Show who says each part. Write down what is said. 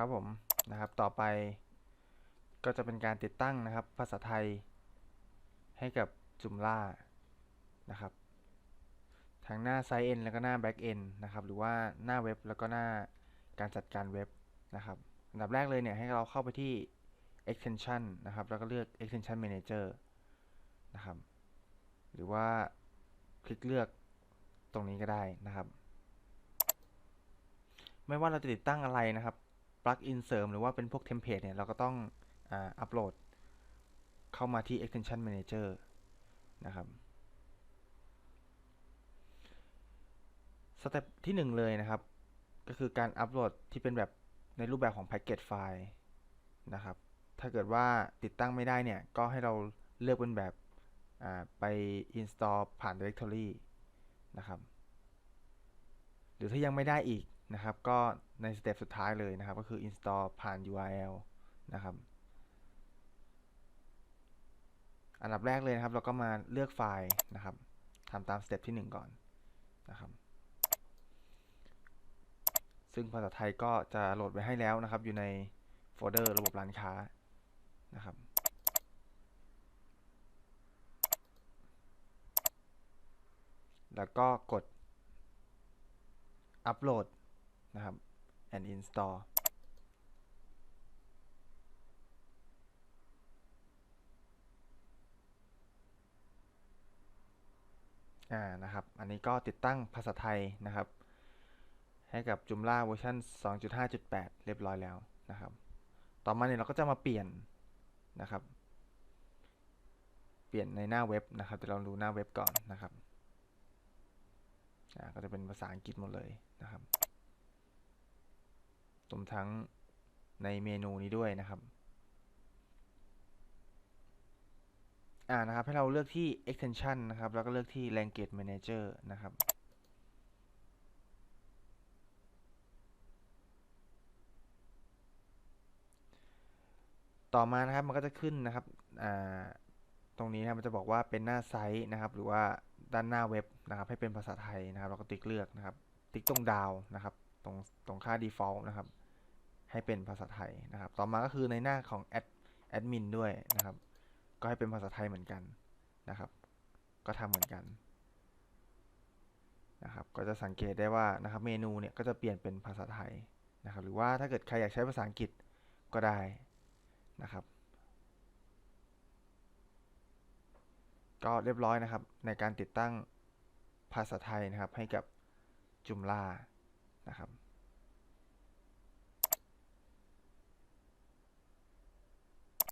Speaker 1: ครับผมนะครับต่อไปก็จะเป็นการติดตั้งนะครับ ภาษาไทยให้กับจุมล่านะครับทั้งหน้า Side End แล้วก็หน้า Back End นะครับหรือว่าหน้าเว็บแล้วก็หน้าการจัดการเว็บนะครับอันดับแรกเลยเนี่ยให้เราเข้าไปที่ extension นะครับแล้วก็เลือก extension manager นะครับหรือว่าคลิกเลือกตรงนี้ก็ได้นะครับ ไม่ว่าเราจะติดตั้งอะไรนะครับ ลั๊กอินเสริมหรือว่าเป็นพวกเทมเพลตเนี่ย เราก็ต้องอัปโหลดเข้ามาที่ extension manager นะครับสเต็ปที่หนึ่งเลยนะครับ ก็คือการอัปโหลดที่เป็นแบบในรูปแบบของแพ็กเกจไฟล์นะครับ ถ้าเกิดว่าติดตั้งไม่ได้เนี่ย ก็ให้เราเลือกเป็นแบบไป install ผ่าน directory นะครับ หรือถ้ายังไม่ได้อีก นะครับ ก็ในสเต็ปสุดท้ายเลยนะครับ ก็คือ install ผ่าน URL นะครับ อันดับแรกเลยนะครับ เราก็มาเลือกไฟล์นะครับทำตามสเต็ปที่ 1 ก่อนนะครับ ซึ่งภาษาไทยก็จะโหลดไว้ให้แล้วนะครับ อยู่ในโฟลเดอร์ระบบร้านค้านะครับแล้วก็กดอัปโหลด นะครับ and install อ่านะครับ อันนี้ก็ติดตั้งภาษาไทยนะครับ ให้กับ Joomla เวอร์ชัน2.5.8 เรียบร้อยแล้วนะครับ ต่อมาเนี่ยเราก็จะมาเปลี่ยนนะครับ เปลี่ยนในหน้าเว็บนะครับเดี๋ยวเราดูหน้าเว็บก่อนนะครับ อ่า ก็จะเป็นภาษาอังกฤษหมดเลยนะครับ รวมทั้งในเมนูนี้ด้วยนะครับอ่านะครับให้เราเลือกที่ extension นะครับ แล้วก็เลือกที่ language manager นะครับ ต่อมานะครับมันก็จะขึ้นนะครับอ่าตรงนี้นะมันจะบอกว่าเป็นหน้าไซต์นะครับ หรือว่าด้านหน้าเว็บนะครับ ให้เป็นภาษาไทยนะครับ เราก็ติ๊กเลือกนะครับ ติ๊กตรงดาวนะครับ ตรงตรงค่า default นะครับ ให้เป็นภาษาไทยนะครับ ต่อมาก็คือในหน้าของแอดแอดมินด้วยนะครับ ก็ให้เป็นภาษาไทยเหมือนกันนะครับ ก็ทำเหมือนกันนะครับ ก็จะสังเกตได้ว่านะครับเมนูเนี่ยก็จะเปลี่ยนเป็นภาษาไทยนะครับ หรือว่าถ้าเกิดใครอยากใช้ภาษาอังกฤษก็ได้นะครับ ก็เรียบร้อยนะครับในการติดตั้งภาษาไทยนะครับให้กับ Joomla นะครับ